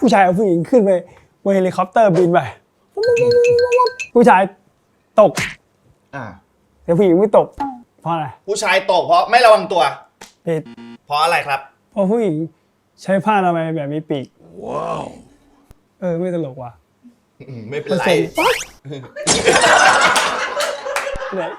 ผู้ชายเอาผู้หญิงขึ้นไปบนเฮลิคอปเตอร์บินไปผู้ชายตกอ่าแต่ผู้หญิงไม่ตก เพราะอะไรผู้ชายตกเพราะไม่ระวังตัว ผิดเพราะอะไรครับ เพราะผู้หญิงใช้ผ้าอนามัยแบบมีปีก ว้าว เออ ไม่ตลกว่ะอืมไม่เป็นผไรสมปั๊บเนี่ย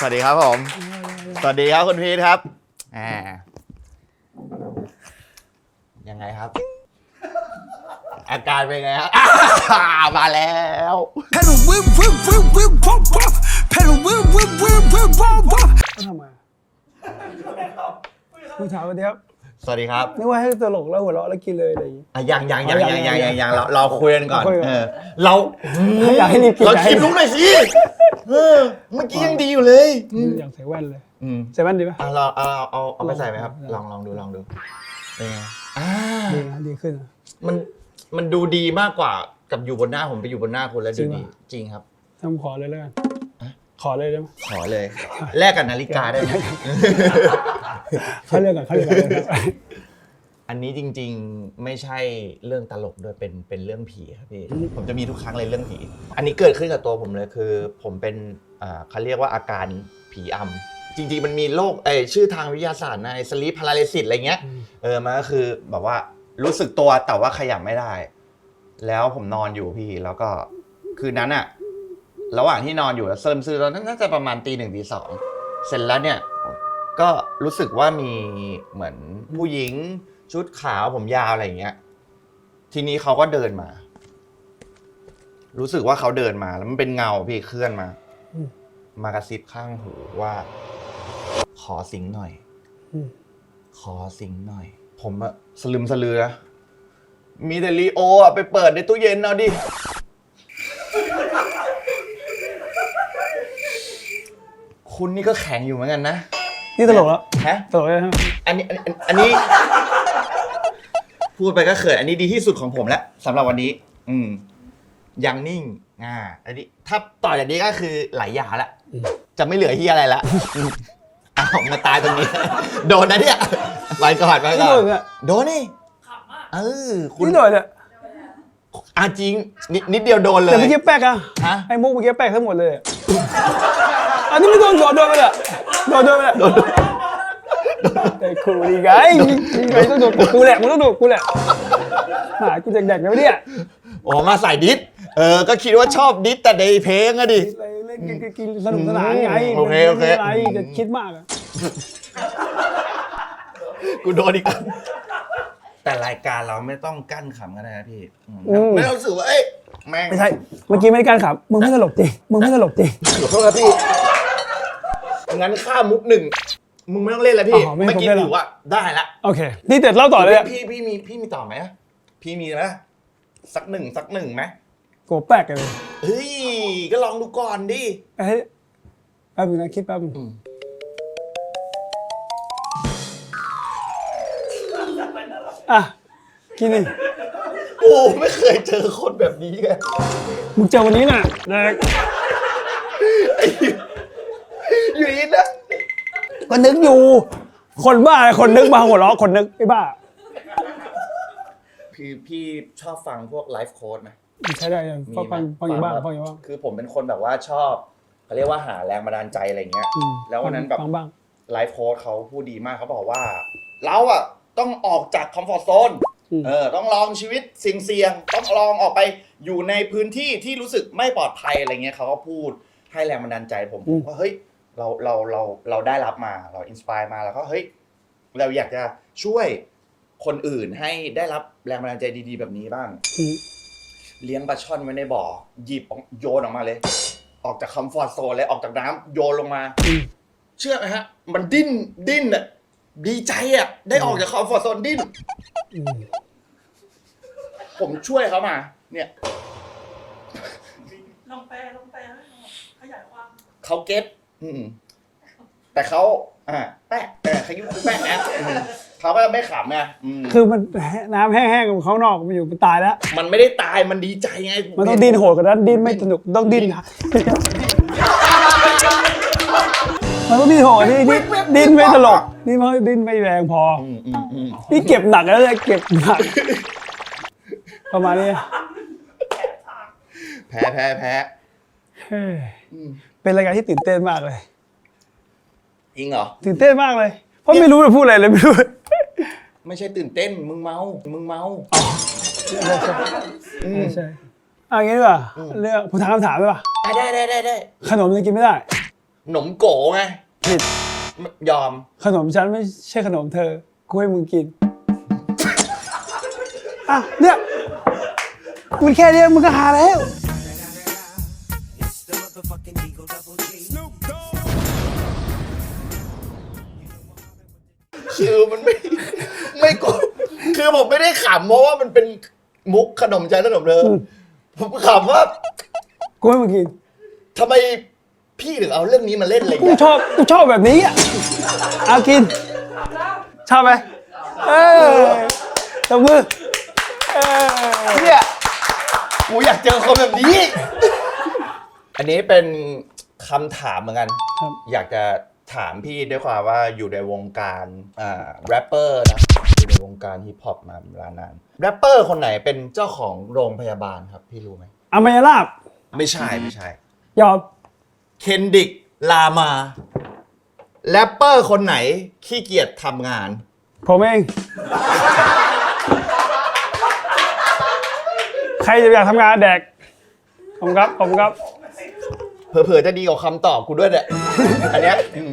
สวัสดีครับผม สวัสดีครับคุณพีทครับอ่ายังไงครับ อาการเป็นไงครับอ่ามาแล้ว Pedal whip whip whip whip pop pop. Pedal whip whip whip whip pop pop. แล้วทำไมผู้ชายคนเดียว สวัสดีครับนึกว่าให้ตลกแล้วหัวเราะแล้วกินเลยอะไรอย่างงี้ อะยังยังยังอ๋อยัยังงยังยังยังยังเราเราคุยกันก่อนคุยกัน เออเราอยากให้รีบกินเราอยากคให้ลิปลุกหน่อยสิเออเมื่อกี้ยังดีอยู่เลยอยากใส่แว่นเลยอืมใส่แว่นดีไหมอะเราเอาเอาเอาเอาไปใส่ไหมครับได้ลองลองดูลองดูเป็นไงอ่าดีนะดีขึ้นนะ มันมันดูดีมากกว่ากับอยู่บนหน้าผมไปอยู่บนหน้าคุณแล้วจริดูงดีปะจริงครับ ทำขอเลยแล้วกันขอเลยได้ไหมขอเลยแลกกับนาฬิกาได้ไหม เขาเรื่องก่อนเขาเรื่องก่อนอันนี้จริง ๆไม่ใช่เรื่องตลกด้วยเป็นเป็นเรื่องผีครับพี่ผมจะมีทุกครั้งเลยเรื่องผี อันนี้เกิดขึ้นกับตัวผมเลยคือ ผมเป็นอ่าเขาเรียกว่าอาการผีอำจริง ๆ มันมีโรคเอยชื่อทางวิทยาศาสตร์ในสลีปพาราลิซิสอะไรเงี้ยเออมันก็คือแบบว่ารู้สึกตัวแต่ว่าขยับไม่ได้ แล้วผมนอนอยู่พี่แล้วก็คืนนั้นอะระหว่างที่นอนอยู่แล้วเซิมซื้อตอนนั้นน่าจะประมาณตีหนึ่งตีสองเสร็จแล้วเนี่ย ก็รู้สึกว่ามีเหมือนผู้หญิงชุดขาวผมยาวอะไรอย่างเงี้ย ทีนี้เขาก็เดินมา รู้สึกว่าเขาเดินมา แล้วมันเป็นเงาพี่เคลื่อนมา อืม มากระซิบข้างหูว่า ขอสิงหน่อย อืมขอสิงหน่อย ผมอะสลึมสลือนะมีแต่ลีโออะไปเปิดในตู้เย็นเอาดิ คุณนี่ก็แข็งอยู่เหมือนกันนะ นี่ตลกแล้วฮะตลกแล้วใช่ไหมอันนี้อันนี้อันนี้ พูดไปก็เขินอันนี้ดีที่สุดของผมแล้วสำหรับวันนี้ อืม ยังนิ่ง อ่า อันนี้ ถ้าต่อจากนี้ก็คือไหลยาละจะไม่เหลือที่อะไรละอืมอ้าวมาตายตรงนี้ โดนนะเนี่ยไปก่อนไปนี่ก่อโดนนเนี่ยโดนนี่เออคุณนี่โดนเนี่ยอาจริงนิดนิดเดียวโดนเลยแต่เมื่อกี้แป๊กอะฮะไอ้มุกเมื่อกี้แป๊กทั้งหมดเลย อันนี้ไม่โดนโดนโดนไปเลยโดนโดนไปเลยโดนไอ้ครูดีไงดีไงต้องโดนกูแหละมึงต้องโดนกูแหละหากูเด็กๆนะเนี่ยโอ้มาใส่ดิสเออ ก็คิดว่าชอบดิสแต่ในเพลงอะดิ เล่นกินสนุกสนานไงโอเคโอเค ไม่มีอะไรจะคิดมากอะกูโดนอีกแล้วแต่รายการเราไม่ต้องกั้นขำกันนะพี่อืมไม่ต้องรู้สึกว่าเอ้ยแม่งไม่ใช่ เมื่อกี้ไม่ได้การขับ มึงไม่ตลกจริงมึงไม่ตลกจริงขอโทษครับพี่ งั้นข้ามมุกหนึ่งมึงไม่ต้องเล่นแล้วพี่อ๋อไม่เมื่อกี้ผมเล่นหรอ ถือว่าได้ละโอเค นี่เด็ดเล่าต่อเลยอะพี่พี่มีพี่มีต่อไหมพี่มีไหมสักหนึ่งสักหนึ่งไหมโกแป๊กเลยเฮ้ยก็ลองดูก่อนดิเอ้ยแป๊บนึงนะคิดแป๊บนึงอืมอะกินนี่โอ้ไม่เคยเจอคนแบบนี้ไงมึงเจอวันนี้น่ะแดกอ ยู่นี่นะก็นึกอยู่ คนบ้าอะไรคนนึกมาหัวเราะคนนึกไม่บ้าพี่พี่ชอบฟังพวกไลฟ์โค้ดไหมใช้ได้ยังมีฟังไหมฟังฟังอยู่บ้างแบบฟังอยู่บ้างคือผมเป็นคนแบบว่าชอบเขาเรียกว่าหาแรงบันดาลใจอะไรเงี้ย อืมแล้ววันนั้นแบบ ฟังบ้าง ไลฟ์โค้ดเขาพูดดีมากเขาบอกว่า เราอะต้องออกจากคอมฟอร์ทโซนอืม เออต้องลองชีวิตเสี่ยงๆ ต้องลองออกไปอยู่ในพื้นที่ที่รู้สึกไม่ปลอดภัยอะไรเงี้ยเขาก็พูดให้แรงบันดาลใจผมผมว่าเฮ้ย เราเราเราเราได้รับมาเราอินสปายมาแล้วก็เฮ้ยเราอยากจะช่วยคนอื่นให้ได้รับแรงบันดาลใจดีๆ แบบนี้บ้างอืมเลี้ยงปลาช่อนไว้ในบ่อหยิบออกโยนออกมาเลย ออกจากคอมฟอร์ทโซนเลยออกจากน้ำโยนลงมาอืมเชื่อไหมฮะ มันดิ้นดิ้นอะดีใจอะได้ออกจากคอมฟอร์ทโซนดิ้นอืมผมช่วยเขามา เนี่ย ลองแปลลองแปลให้หน่อยขยายความ เขาเก็ต อืมแต่เขาอ่าแปะแต่เขายุคแปะนะอืมเขาก็ไม่ขำไงอืมคือมันน้ำแห้งๆของเขานอกมันอยู่มันตายแล้ว มันไม่ได้ตายมันดีใจไงมันต้องดิ้นโหดกว่านั้นดิ้นไม่สนุกต้องดิ้นนะมันต้องดิ้นโหดนี่ดิ้นดิ้นไม่ตลกนี่มันดิ้นไม่แรงพอ อืมอืมอืมนี่เก็บหนักแล้วเลยเก็บหนักประมาณนี้แพ้แพ้แพ้เฮ้ย เป็นรายการที่ตื่นเต้นมากเลย จริงเหรอ ตื่นเต้นมากเลย เพราะไม่รู้จะพูดอะไรเลยไม่รู้ ไม่ใช่ตื่นเต้น มึงเมา มึงเมาไม่ใช่เอาอย่างนี้ดีกว่าเรื่องผมถามคำถามได้ป่ะได้ได้ได้ได้ขนมยังกินไม่ได้ หนมโกไงผิด ยอม ขนมฉันไม่ใช่ขนมเธอกูให้มึงกินอะเนี่ยมันแค่เนี้ยมึงก็หาแล้ว คือมันไม่ไม่โกคือผมไม่ได้ขำเพราะว่ามันเป็นมุกขนมใจขนมเธออผมขำว่ากูให้มึงกินทำไมพี่ถึงเอาเรื่องนี้มาเล่นอะไรกูเงี้ยชอบกูชอบแบบนี้อะเอากินชอบไหมเออตบมือเออเนี่ยกูอยากเจอคนแบบนี้ อันนี้เป็นคำถามเหมือนกันครับอยากจะ ถามพี่ด้วยความว่าอยู่ในวงการอ่าแรปเปอร์นะอยู่ในวงการฮิปฮอปมาเวลานานแรปเปอร์คนไหนเป็นเจ้าของโรงพยาบาลครับพี่รู้ไหมอามายาลาบไม่ใช่ไม่ใช่ยอมเคนดิกลามาแรปเปอร์คนไหนขี้เกียจทำงาน ผมเอง ใครจะอยากทำงานแดก ผมครับ ผมครับ เผื่อๆจะดีกว่าคำตอบกูด้วยเนี่ยอันเนี้ยอืม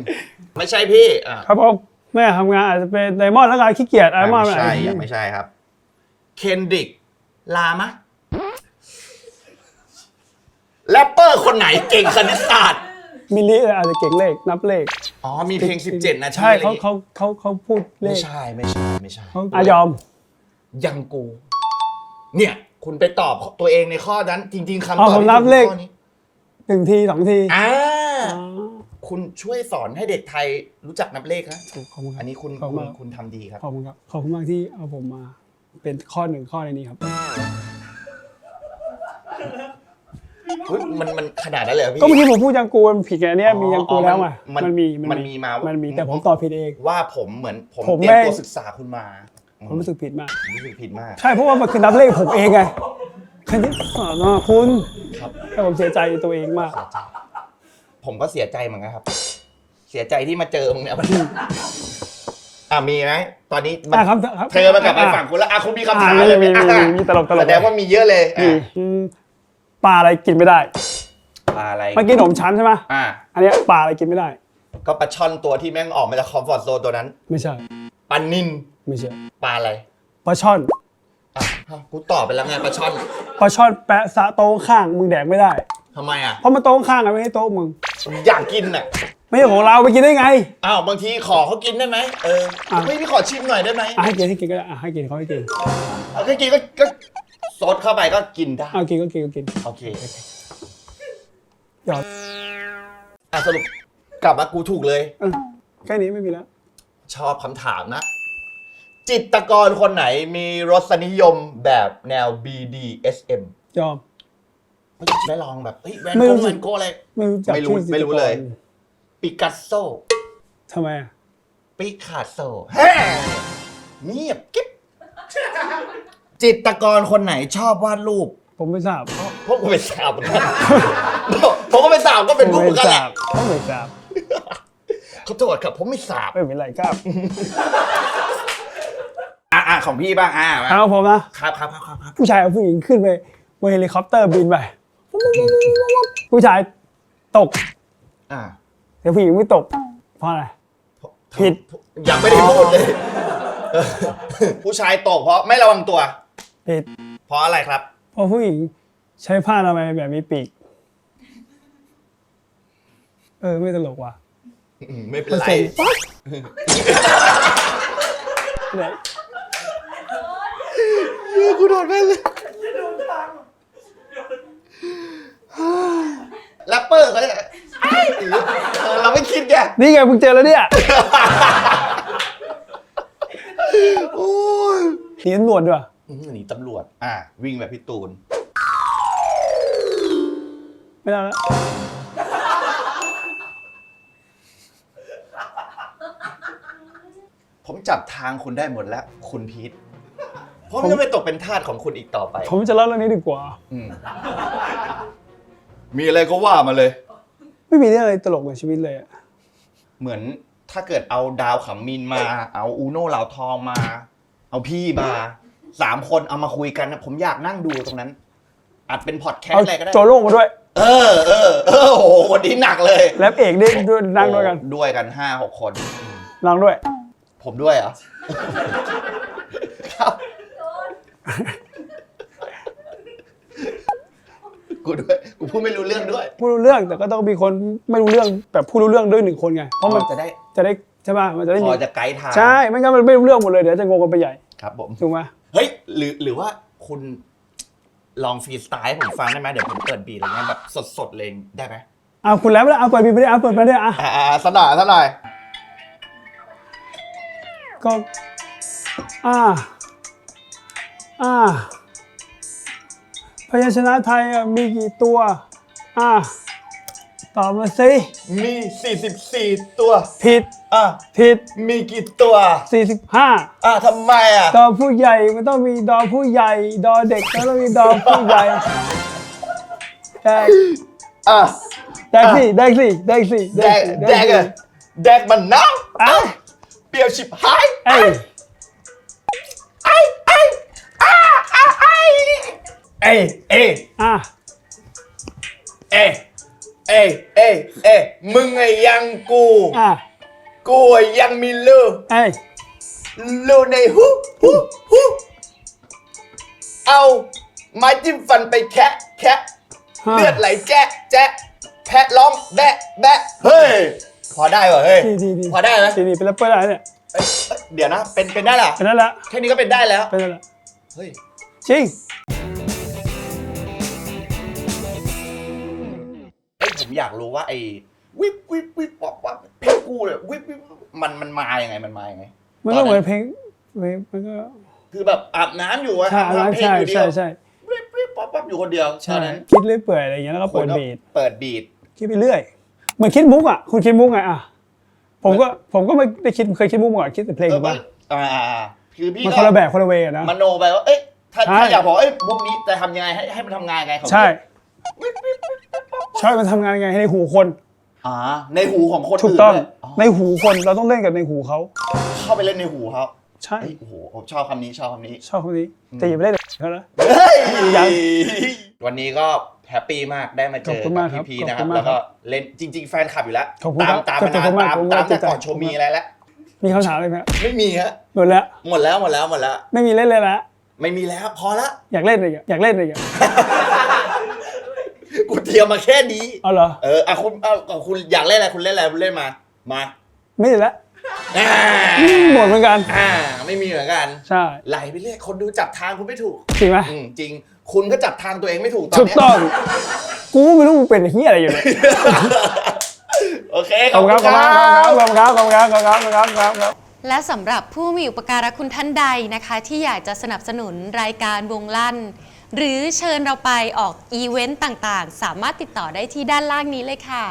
ไม่ใช่พี่อะครับผมไม่อยากทำงานอาจจะเป็นไดมอนด์แล้วกันขี้เกียจไดมอนด์ไม่ใช่ยังไม่ใช่ครับเคนดิกลามะแรปเปอร์คนไหนเก่งคณิตศาสตร์ มิลลิอาจจะเก่งเลขนับเลขอ๋อ มีเพลง 17นาทีใช่อะไรอเขาย่างงี้เขาเขาเขาพูดเลไม่ขใช่ไม่ใช่ไม่ใช่ เขาอายอม ยังกู เนี่ย คุณไปตอบตัวเองในข้อนั้น จริง ๆคำตอ๋ออบผมที่นับถูกเลข ข้อนี้ หนึ่งทีสองทีอ่าอ๋อคุณช่วยสอนให้เด็กไทยรู้จักนับเลขนะขอบคุณครับอันนี้คุณขอบคุคุณณครับคุณทำดีครับ ขอบคุณครับขอบคุณมากที่เอาผมมา เป็นข้อหนึ่งข้อในนี้ครับ เฮ้ยมันมันขนาดนั้นเลยเหรอพี่ ก็เมื่อกี้ผมพูดยังกูมันผิดไงเนี่ยมียังกูอ๋อแล้วไงมันมันมีมันมีมามัมันมีแต่ผมตอบผิดเอง ว่าผมเหมือนผมผมเตรียมไม่ ตัวศึกษาคุณมาผมรู้สึกผิดมาก รู้สึกผิดมาก ใช่เพราะว่ามันคือนับเลขผมเองไงคณิตศาสตร์นะคุณ ครับ แต่ผมเสียใจตัวเองมาก ผมก็เสียใจเหมือนกันครับ เสียใจที่มาเจอมึงเนี่ยมันอะมีไหมตอนนี้มันอะครับครับเธอมากลับไปฝั่งคุณแล้วอะคุณมีคำถามอะมีเลยไหมีมีอะมีตลกตลก แสดงว่ามีเยอะเลยอือะมอืมปลาอะไรกินไม่ได้ปลาอะไรเมื่อกี้ขนมชั้นใช่ไหมอะอันเนี้ยปลาอะไรกินไม่ได้ ก็ปลาช่อนตัวที่แม่งออกมาจากคอมฟอร์ทโซนตัวนั้น ไม่ใช่ปลานินไม่ใช่ปลาอะไรปลาช่อนอะ กูตอบไปแล้วไงปลาช่อนปลาช่อนแปะสะโต๊ะข้างมึงแดกไม่ได้ ทำไมอะ เพราะมันโต๊ะข้างอะไม่ให้โต๊ะมึง อยากกินอะ ไม่ใช่ของเราไปกินได้ไง อ้าวบางทีขอเขากินได้ไหมเอออะ ไม่พี่ขอชิมหน่อยได้ไหมอะให้กินให้กินก็ได้อะให้กินเขาให้กินเอาแค่กินก็ก็ซดเข้าไปก็กินได้ เอากินก็กินก็กินโอเคหยอดอะสรุปกลับมากูถูกเลยเออแค่นี้ไม่มีแล้ว ชอบคำถามนะ จิตรกรคนไหนมีรสนิยมแบบแนว BDSM ยอมเฮ้ยได้ลองแบบเฮ้ยแวนไม่โกรู้สึแวกนโกอะไร ไม่รู้จักไม่รู้ชื่อไม่รู้จิตกเลยปิกัสโซ ทำไมอะปิคาโซแฮ่เงียบกิ๊บจิตรกรคนไหนชอบวาดรูป ผมไม่ทราบพวกกูเป็นสาวเหมือนกันผมก็เป็นสาวก็เป็นผมผู้เหมืไม่อนกันทแหราละบผมไม่ทราบขอโทษครับผมไม่สาบไม่เป็นไรครับอ่ะอะของพี่บ้างอะมาทางของผมนะครับครับครับครับครับผู้ชายกับผู้หญิงขึ้นไปบนเฮลิคอปเตอร์บินไปผู้ชายตกอะแต่ผู้หญิงไม่ตกเพราะอะไร ผิด ยังไม่ได้พูดเลยเออผู้ชายตกเพราะไม่ระวังตัว ผิดเพราะอะไรครับ เพราะผู้หญิงใช้ผ้าอนามัยแบบมีปีก เออไม่ตลกว่ะอืมไม่เป็นมันไรส่งปั๊บเนี่ย กูโดนแม่เลยแรปเปอร์เขาเนี่ยเออเราไม่คิดไงนี่ไงมึงเจอแล้วเนี่ยหนีตำรวจด้วยอื้อหนีตำรวจ อ่า วิ่งแบบพี่ตูน ไม่ได้แล้วผมจับทางคุณได้หมดแล้ว คุณพีท ผมจะไม่ตกเป็นทาสของคุณอีกต่อไป ผมจะเล่าเรื่องนี้ดีกว่า อืมมีอะไรก็ว่ามาเลย ไม่มีเรื่องอะไรตลกในชีวิตเลยอะเหมือนถ้าเกิดเอาดาวขำมินมา เอาอูโน่เหลาทองมา เอาพี่มาสามคนเอามาคุยกันนะผมอยากนั่งดูตรงนั้นอัดเป็นพอดแคสเอาต์อะไรก็ได้ โจโล่มาด้วย เออเออเออโอ้โหวันนี้หนักเลยแรปเอกได้ด้วยนั่งด้วยกันโอ้ด้วยกันห้าหกคน นั่งด้วย ผมด้วยเหรอ ครับ กูด้วยกูพูดไม่รู้เรื่องด้วยพูดรู้เรื่องแต่ก็ต้องมีคนไม่รู้เรื่องแบบพูดรู้เรื่องด้วยหนึ่งคนไงเพราะมันจะได้จะได้ใช่ป่ะมันจะได้พมีอจะไกด์ทางใช่ไม่งั้นมันไม่รู้เรื่องหมดเลยเดี๋ยวจะงงกันไปใหญ่ครับผม ถูกไหมเฮ้ยหรือหรือว่าคุณลองฟรีสไตล์ให้ผมฟังได้ไหมเดี๋ยวผมเปิดบีทอะไรเงี้ยแบบสดๆเลยได้ไหมเอาคุณแล้วไม่ได้เอาเปิดบีไปได้เอาเปิดไปได้อะอ่าสกหน่อยสกหน่อยก็อ่า อ่าพยัญชนะไทยอะมีกี่ตัว อ่าตอบมาสิมี 44 ตัว ผิดอะ ผิด มีกี่ตัว 45อะทำไมอะ ดอผู้ใหญ่มันต้องมีดอผู้ใหญ่ ดอเด็กก็ต้องมีดอผู้ใหญ่แดกอะ แดกสิแดกสิแดกสิแดกสิแดกสิอะแดกมันน้อะำเปรี้ยวชิบหาย เอ้ย เอ้เอ้อะเอ้เอ้เอ้เอ้มึงไอ้ยังกู อะกูไอ้ยังมีลูกเอ้ยลูกในหูหูหูเอาไม้จิ้มฟันไปแคะแคะฮะเลือดไหลแจ๊ะแจ๊ะแพะร้องแบะแบะเฮ้ยพอได้เหรอเฮ้ยดีดีดีพอได้ไหมดีดีเป็นแรปเปอร์ได้เนี่ยเอ้ยเอ้ยเดี๋ยวนะเป็นเป็นได้เหรอเป็นนั่นละแค่นี้ก็เป็นได้แล้วเป็นนั่นละเฮ้ยจริง ผมอยากรู้ว่าไอ้วิบวิบวิบปอกว่าเพลงกูเนี่ยวิบวิบมันมันมายังไงมันมายังไงมันก็เหมือนเพลงเพลงมันก็คือแบบอาบน้ำอยู่อะใช่ทำเพลงใช่อยู่เดียใช่วใช่วิบวิบป๊อปป๊อปอยู่คนเดียวใช่เท่านั้นคิดเรื่อยเปื่อยอะไรอย่างเงี้ยแล้วก็คเปินดก็บีทเปิดบีทคิดไปเรื่อยเหมือนคิดมุกอะคุณคิดมุกไงอะผมก็ผมก็ไม่ได้คิดเคยคิดมุกมาก่อนคิดแต่เพลงเอถูอกป่ะอ่าอ่าอ่าคือพี่มันก็คนละแบบคนละเวย์อะนะมโนไปว่าเอ้ยถ้าใช่ถ้าอยากบอกเอ้ยมุกนี้จะทำยังไงให้ให้มันทำงานไงของใช่ วิบวิบวิบวิบป๊อปป๊อปใช่มันทำงานยังไงให้ในหูคน อ่าในหูของคนถูกอื่นต้องด้วยในหูคนเราต้องเล่นกับในหูเขาเข้าไปเล่นในหูเขาใช่เฮ้ยโอ้โหผมชอบคำนี้ชอบคำนี้ชอบคนนี้แต่อย่าไปเล่นกับเขานะ เฮ้ยยัง วันนี้ก็แฮปปี้มากได้มาเจขอบอคุณกัมากบครับพี่พีนะคขรัอบบคุณมากแล้วก็เล่นจริง ๆ แฟนคลับอยู่แล้วขอบคุณตามครับตามมานานขอบคุณมากตามผมตามก็แต่ก่อนใจโชว์มีอะไรแล้วมีคำถามอะไรไหมไม่มีฮะหมดแล้วหมดแล้วหมดแล้วหมดแล้ว ไม่มีเล่นเลยละไม่มีแล้วพอละ อยากเล่นอะไรอีกอะอยากเล่นอะไรอีกอะ กูเตรียมมาแค่นี้เอาเหรอ เอออะคุณเอาเอาคุณอยากเล่นอะไรคุณเล่นอะไรคุณเล่นมามาไม่ได้ละอ่าอืมหมดเหมือนกัน อ่า ไม่มีเหมือนกันใช่ไหลไปเรื่อยคนดูจับทางคุณไม่ถูกจริงไหมอืมจริง คุณก็จับทางตัวเองไม่ถูกตอนถูกเนี้ย ต้อง กูไม่รู้มึงเป็นเฮียอะไรอยู่เนี่ยโอเคขอบคุณครับขอบคุณครับขอบคุณครับขอบคุณครับขอบคุณครับขอบคุณครับขอบคุณครับ และสำหรับผู้มีอุปการะคุณท่านใดนะคะ ที่อยากจะสนับสนุนรายการวงลั่น หรือเชิญเราไปออกอีเวนต์ต่างๆ สามารถติดต่อได้ที่ด้านล่างนี้เลยค่ะ